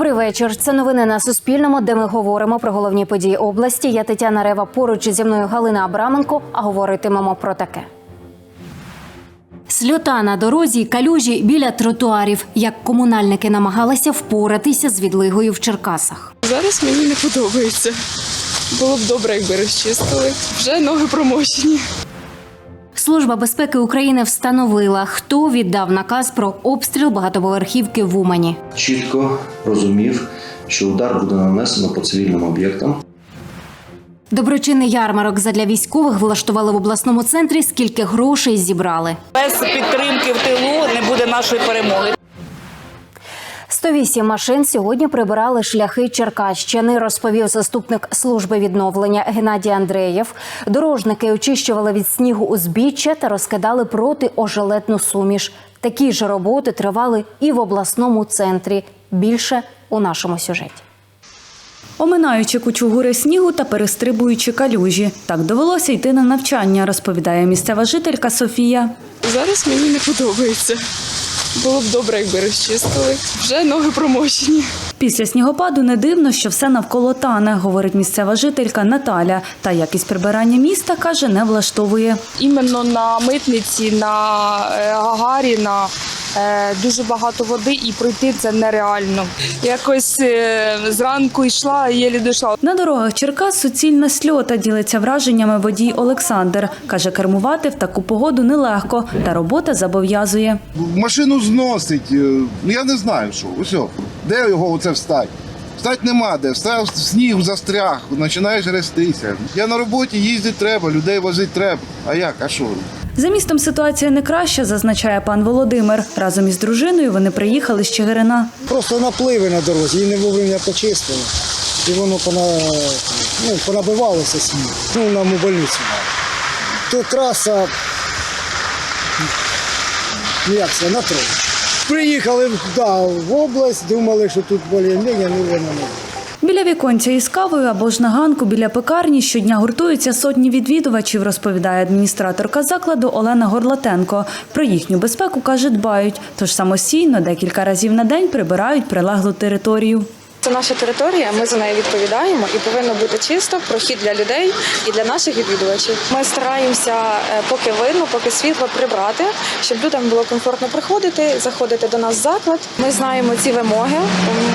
Добрий вечір. Це новини на Суспільному, де ми говоримо про головні події області. Я Тетяна Рева. Поруч зі мною Галина Абраменко. А говоритимемо про таке. Сльота на дорозі, калюжі біля тротуарів. Як комунальники намагалися впоратися з відлигою в Черкасах. Зараз мені не подобається. Було б добре, якби розчистили. Вже ноги промочені. Служба безпеки України встановила, хто віддав наказ про обстріл багатоповерхівки в Умані. чітко розумів, що удар буде нанесено по цивільним об'єктам. Доброчинний ярмарок задля військових влаштували в обласному центрі. Скільки грошей зібрали? Без підтримки в тилу не буде нашої перемоги. 108 машин сьогодні прибирали шляхи Черкащини, розповів заступник служби відновлення Геннадій Андреєв. Дорожники очищували від снігу узбіччя та розкидали протиожеледну суміш. Такі ж роботи тривали і в обласному центрі. Більше у нашому сюжеті. Оминаючи кучугури снігу та перестрибуючи калюжі. Так довелося йти на навчання, розповідає місцева жителька Софія. Зараз мені не подобається. Було б добре, якби розчистили. Вже ноги промочені. Після снігопаду не дивно, що все навколо тане, говорить місцева жителька Наталя. Та якість прибирання міста каже, не влаштовує. Іменно на митниці, на Гагаріна е, дуже багато води і пройти це нереально. Якось е, зранку йшла, єлі дійшла. На дорогах Черкас суцільна сльота ділиться враженнями водій Олександр. Каже, кермувати в таку погоду нелегко, та робота зобов'язує. машину зносить. е, Ну я не знаю, що. Ось, о, де його оце встать? Встать нема де, встав сніг застряг, починаєш рестися. Я на роботі їздити треба, людей возити треба. А як? А що? За містом ситуація не краща, зазначає пан Володимир. Разом із дружиною вони приїхали з Чигирина. Просто напливи на дорозі, її не вовремя почистили. І воно пона, ну, понабивалося сніг. Ну, нам у больницю. То траса, ну, як це, на трохи. Приїхали в область, думали, що тут більш-менш, ну воно не. Біля віконця із кавою або ж на ганку біля пекарні щодня гуртуються сотні відвідувачів, розповідає адміністраторка закладу Олена Горлатенко. Про їхню безпеку каже, дбають, тож самостійно декілька разів на день прибирають прилеглу територію. Це наша територія, ми за неї відповідаємо і повинно бути чисто прохід для людей і для наших відвідувачів. Ми стараємося, е, поки видно, поки світло прибрати, щоб людям було комфортно приходити, заходити до нас в заклад. Ми знаємо ці вимоги.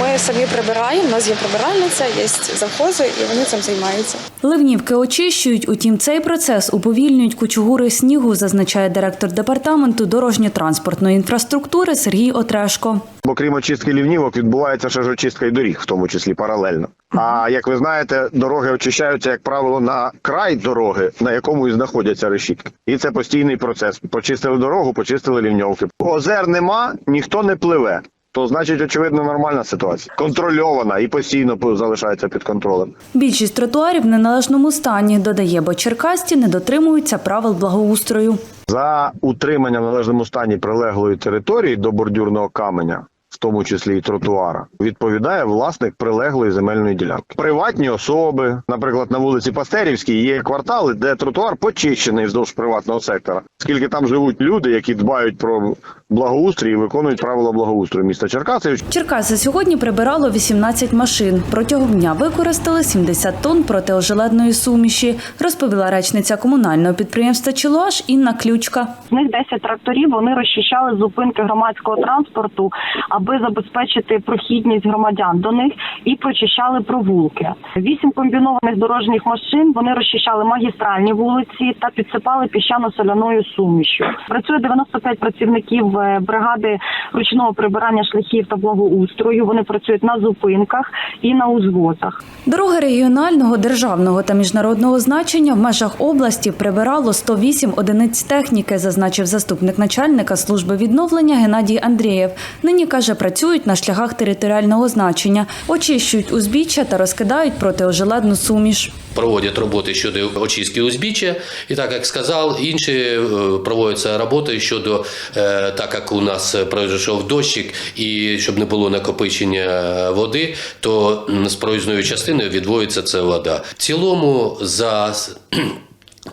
Ми самі прибираємо. У нас є прибиральниця, є завхози, і вони цим займаються. Ливнівки очищують, утім, цей процес уповільнюють кучугури снігу, зазначає директор департаменту дорожньо-транспортної інфраструктури Сергій Отрешко. Бо крім очистки лівнівок, відбувається ще ж очистка і доріг, в тому числі паралельно. А як ви знаєте, дороги очищаються, як правило, на край дороги, на якому і знаходяться решітки. І це постійний процес. Почистили дорогу, почистили лівньовки. Озер нема, ніхто не пливе. То значить, очевидно, нормальна ситуація. Контрольована і постійно залишається під контролем. Більшість тротуарів в неналежному стані, додає, бо черкасті не дотримуються правил благоустрою. За утримання в належному стані прилеглої території до бордюрного каменя, тому числі і тротуара, відповідає власник прилеглої земельної ділянки. Приватні особи, наприклад, на вулиці Пастерівській є квартали, де тротуар почищений вздовж приватного сектора, оскільки там живуть люди, які дбають про благоустрій і виконують правила благоустрою міста Черкаси. Черкаси сьогодні прибирало 18 машин. Протягом дня використали 70 тонн протиожеледної суміші, розповіла речниця комунального підприємства Чилуаш Інна Ключка. З них 10 тракторів вони розчищали зупинки громадського транспорту, аби забезпечити прохідність громадян до них і прочищали провулки. Вісім комбінованих дорожніх машин вони розчищали магістральні вулиці та підсипали піщано-соляною сумішю. Працює 95 працівників е, бригади ручного прибирання шляхів та благоустрою. Вони працюють на зупинках і на узвозах. Дороги регіонального, державного та міжнародного значення в межах області прибирало 108 одиниць техніки, зазначив заступник начальника служби відновлення Геннадій Андрієв. Нині каже, працюють на шляхах територіального значення, очищують узбіччя та розкидають протиожеледну суміш. проводять роботи щодо очистки узбіччя. І так як сказав, інші е, проводяться роботи щодо е, так як у нас пройшов дощик, і щоб не було накопичення води, то з проїзною частиною відводиться ця вода. В цілому за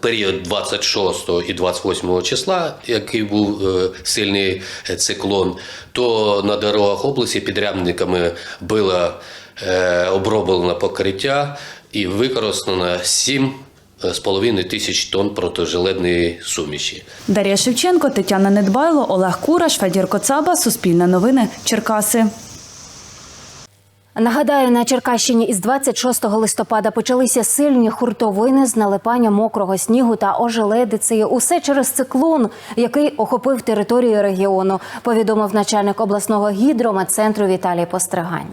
період 26 і 28 числа, який був е, сильний циклон, то на дорогах області підрядниками було е, оброблено покриття і використано 7,5 тисяч тонн протижилетної суміші. Дар'я Шевченко, Тетяна Недбайло, Олег Кураш, Федір Коцаба, Суспільне новини, Черкаси. Нагадаю, на Черкащині із 26 листопада почалися сильні хуртовини з налипання мокрого снігу та ожеледицею. Усе через циклон, який охопив територію регіону, повідомив начальник обласного гідрометцентру Віталій Постригань.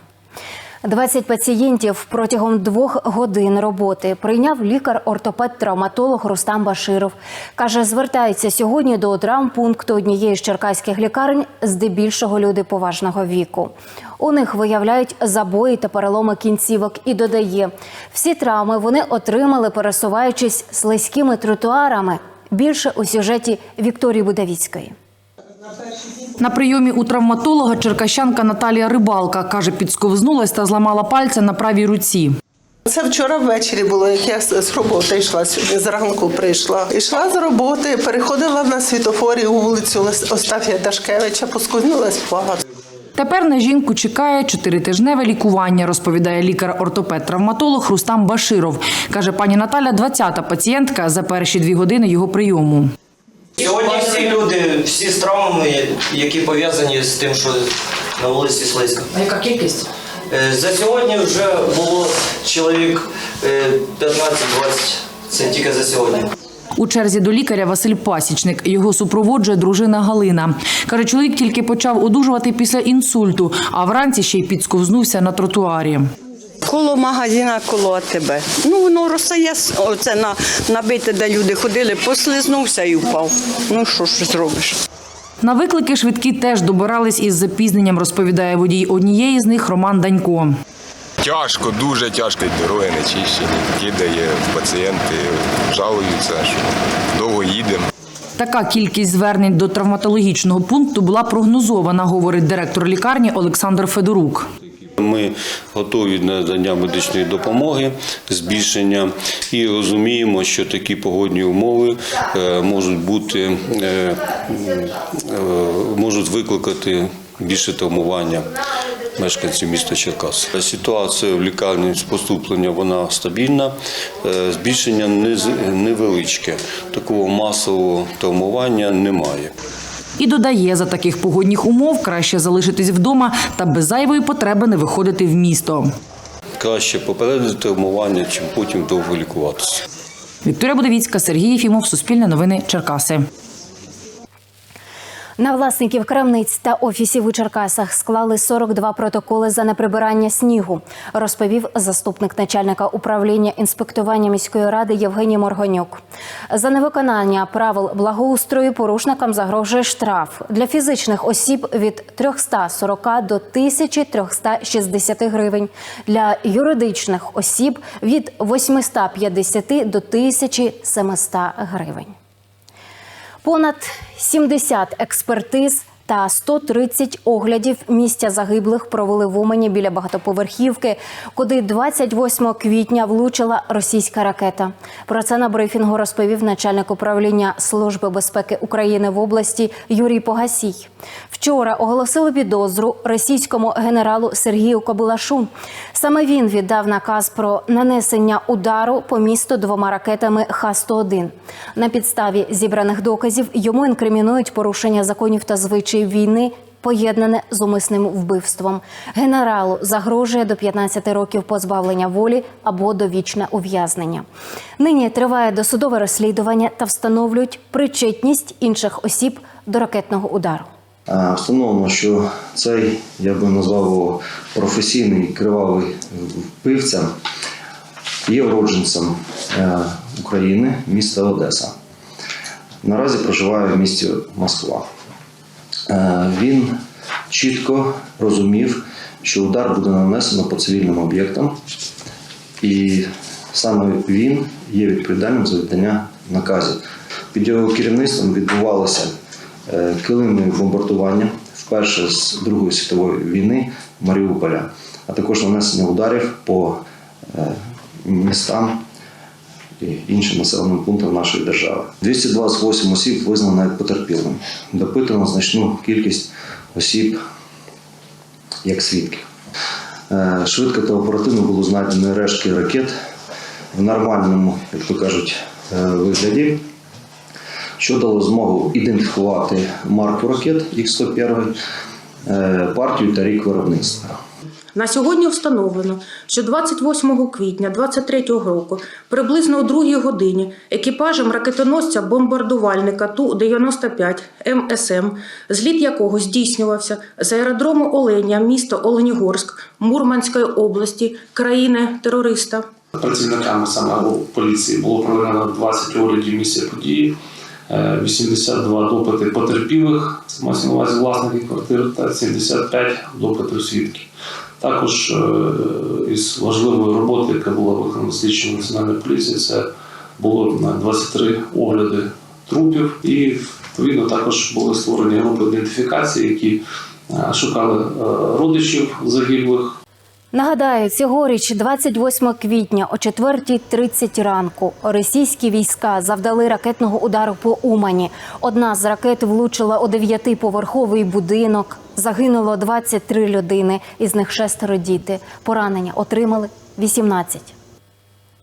20 пацієнтів протягом двох годин роботи прийняв лікар-ортопед-травматолог Рустам Баширов. Каже, звертається сьогодні до травмпункту однієї з черкаських лікарень, здебільшого люди поважного віку. У них виявляють забої та переломи кінцівок і додає, всі травми вони отримали, пересуваючись слизькими тротуарами. Більше у сюжеті Вікторії Будавіцької. На прийомі у травматолога черкащанка Наталія Рибалка каже, підсковзнулась та зламала пальця на правій руці. Це вчора ввечері було, як я з роботи йшла сьогодні. Зранку прийшла. Йшла з роботи, переходила на світофорі у вулицю Остафія Дашкевича, поскузнулась впала. Тепер на жінку чекає чотиритижневе лікування, розповідає лікар-ортопед-травматолог Рустам Баширов. Каже, пані Наталя 20-та пацієнтка за перші дві години його прийому. Сьогодні всі люди, всі з травмами, які пов'язані з тим, що на вулиці слизько. А яка кількість? Е, За сьогодні вже було чоловік е, 15-20. Це тільки за сьогодні. У черзі до лікаря Василь Пасічник. Його супроводжує дружина Галина. Каже, чоловік тільки почав одужувати після інсульту, а вранці ще й підсковзнувся на тротуарі. Коло магазина, коло тебе. Ну, воно розстає, с- оце на, набите, де люди ходили, послизнувся і впав. Ну, що ж зробиш? На виклики швидкі теж добирались із запізненням, розповідає водій однієї з них Роман Данько. Тяжко, дуже тяжко. Дороги не чищені, кидає пацієнти, жалуються, що довго їдемо. Така кількість звернень до травматологічного пункту була прогнозована, говорить директор лікарні Олександр Федорук. Ми готові до надання медичної допомоги, збільшення і розуміємо, що такі погодні умови е, можуть бути е, е, можуть викликати більше травмування мешканців міста Черкас. Ситуація в лікарні з поступлення вона стабільна, збільшення невеличке. Такого масового травмування немає. І додає, за таких погодних умов краще залишитись вдома та без зайвої потреби не виходити в місто. Краще попередити травмування, чим потім довго лікуватися. Вікторія Будовіцька, Сергій Єфімов, Суспільне новини, Черкаси. На власників крамниць та офісів у Черкасах склали 42 протоколи за неприбирання снігу, розповів заступник начальника управління інспектування міської ради Євгеній Моргонюк. За невиконання правил благоустрою порушникам загрожує штраф для фізичних осіб від 340 до 1360 гривень, для юридичних осіб від 850 до 1700 гривень. Понад 70 експертиз та 130 оглядів місця загиблих провели в Умані біля багатоповерхівки, куди 28 квітня влучила російська ракета. Про це на брифінгу розповів начальник управління Служби безпеки України в області Юрій Погасій. Вчора оголосили підозру російському генералу Сергію Кобилашу. Саме він віддав наказ про нанесення удару по місту двома ракетами Х-101. На підставі зібраних доказів йому інкримінують порушення законів та звичаїв війни. Поєднане з умисним вбивством генералу загрожує до 15 років позбавлення волі або довічне ув'язнення. Нині триває досудове розслідування та встановлюють причетність інших осіб до ракетного удару. Встановлено, що цей, я би назвав його професійний кривавий вбивця, є уродженцем е, України, міста Одеса. Наразі проживає в місті Москва. Е, Він чітко розумів, що удар буде нанесено по цивільним об'єктам, і саме він є відповідальним за видання наказів. Під його керівництвом відбувалося е, килимне бомбардування вперше з Другої світової війни Маріуполя, а також нанесення ударів по е, містам і іншим населеним пунктам нашої держави. 228 осіб визнано як потерпілим. Допитано значну кількість осіб як свідків. Е, Швидко та оперативно було знайдено рештки ракет в нормальному, як то кажуть, е, вигляді, що дало змогу ідентифікувати марку ракет Х-101, е, партію та рік виробництва. На сьогодні встановлено, що 28 квітня 2023 року, приблизно о 2 годині, екіпажем ракетоносця-бомбардувальника Ту-95 МСМ, зліт якого здійснювався з аеродрому Оленя, місто Оленігорськ, Мурманської області, країни-терориста. Працівниками саме поліції було проведено 20 оглядів місця події, е, 82 допити потерпілих, мається на власників квартир, та 75 допитів свідків. Також е, із важливої роботи, яка була виконана слідчим національної поліції, це було на 23 огляди трупів, і відповідно також були створені групи ідентифікації, які е, шукали е, родичів загиблих, Нагадаю, цьогоріч, 28 квітня о 4.30 ранку, російські війська завдали ракетного удару по Умані. Одна з ракет влучила у дев'ятиповерховий будинок. Загинуло 23 людини, із них шестеро діти. Поранення отримали 18.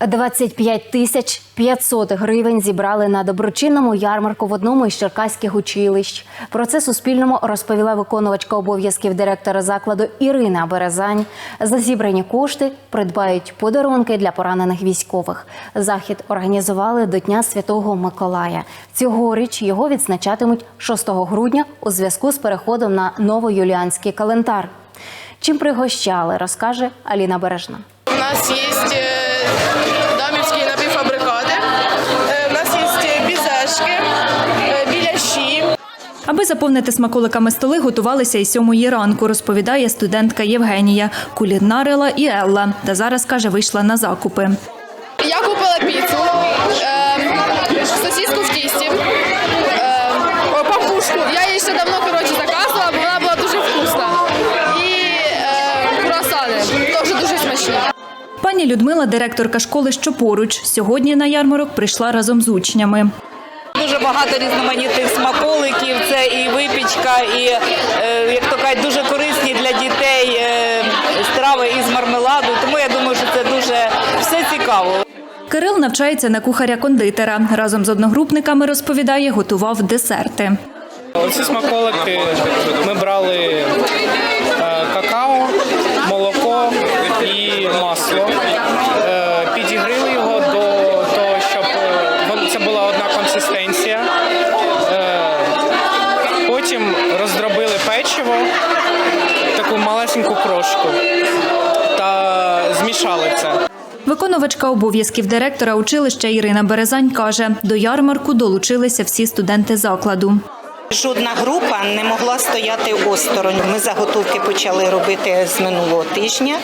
25 тисяч 500 гривень зібрали на доброчинному ярмарку в одному із черкаських училищ. Про це Суспільному розповіла виконувачка обов'язків директора закладу Ірина Березань. За зібрані кошти придбають подарунки для поранених військових. Захід організували до Дня Святого Миколая. Цьогоріч його відзначатимуть 6 грудня у зв'язку з переходом на новоюліанський календар. Чим пригощали, розкаже Аліна Бережна. У нас есть э, дамівські напівфабрикати, э, у нас есть бізешки, э, біляші. Аби заповнити смаколиками столи, готувалися і сьомої ранку, розповідає студентка Євгенія. Кулінарила і Елла. Та зараз каже, вийшла на закупи. Я купила піцу, е, сосиску в тісті, е, о, пампушку. Я її ще давно Пані Людмила, директорка школи, що поруч, сьогодні на ярмарок прийшла разом з учнями. Дуже багато різноманітних смаколиків. Це і випічка, і е, як то кажуть, дуже корисні для дітей е, страви із мармеладу. Тому я думаю, що це дуже все цікаво. Кирил навчається на кухаря-кондитера. Разом з одногрупниками розповідає, готував десерти. Оці смаколики ми брали малесеньку та змішали це. Виконувачка обов'язків директора училища Ірина Березань каже, до ярмарку долучилися всі студенти закладу. Жодна група не могла стояти осторонь. Ми заготовки почали робити з минулого тижня.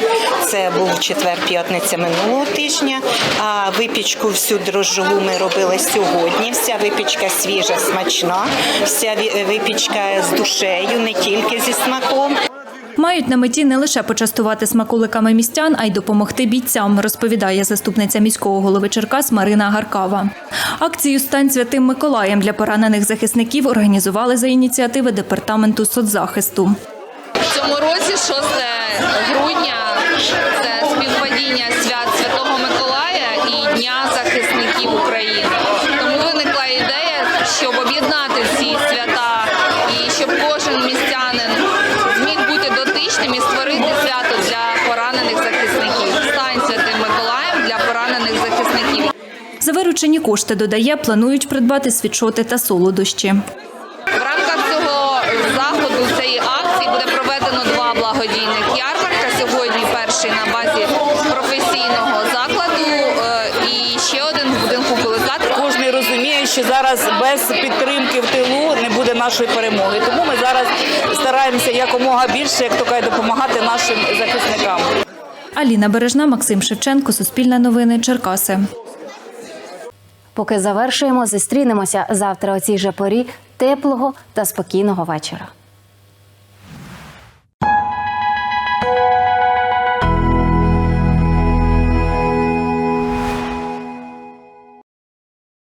Це був четвер-п'ятниця минулого тижня. А випічку всю дрожжову ми робили сьогодні. Вся випічка свіжа, смачна, вся випічка з душею, не тільки зі смаком. Мають на меті не лише почастувати смаколиками містян, а й допомогти бійцям, розповідає заступниця міського голови Черкас Марина Гаркава. Акцію Стань святим Миколаєм для поранених захисників організували за ініціативи департаменту соцзахисту. В цьому році 6 грудня це співпадіння свят Святого Миколая і Дня захисників України. Тому виникла ідея, щоб об'єднати ці свята і щоб кожен бути дотичним і створити свято для поранених захисників. Стань святим Миколаєм для поранених захисників. За виручені кошти, додає, планують придбати світшоти та солодощі. В рамках цього заходу цієї акції буде проведено два благодійних ярмарка. Сьогодні перший на базі професійного закладу е, і ще один в будинку Колизати. Кожен розуміє, що зараз без підтримки в тилу не буде нашої перемоги. Тому ми зараз стараємося якомога більше, як то кажуть, допомагати нашим захисникам. Аліна Бережна, Максим Шевченко, Суспільне новини, Черкаси. Поки завершуємо, зустрінемося завтра о цій же порі. Теплого та спокійного вечора.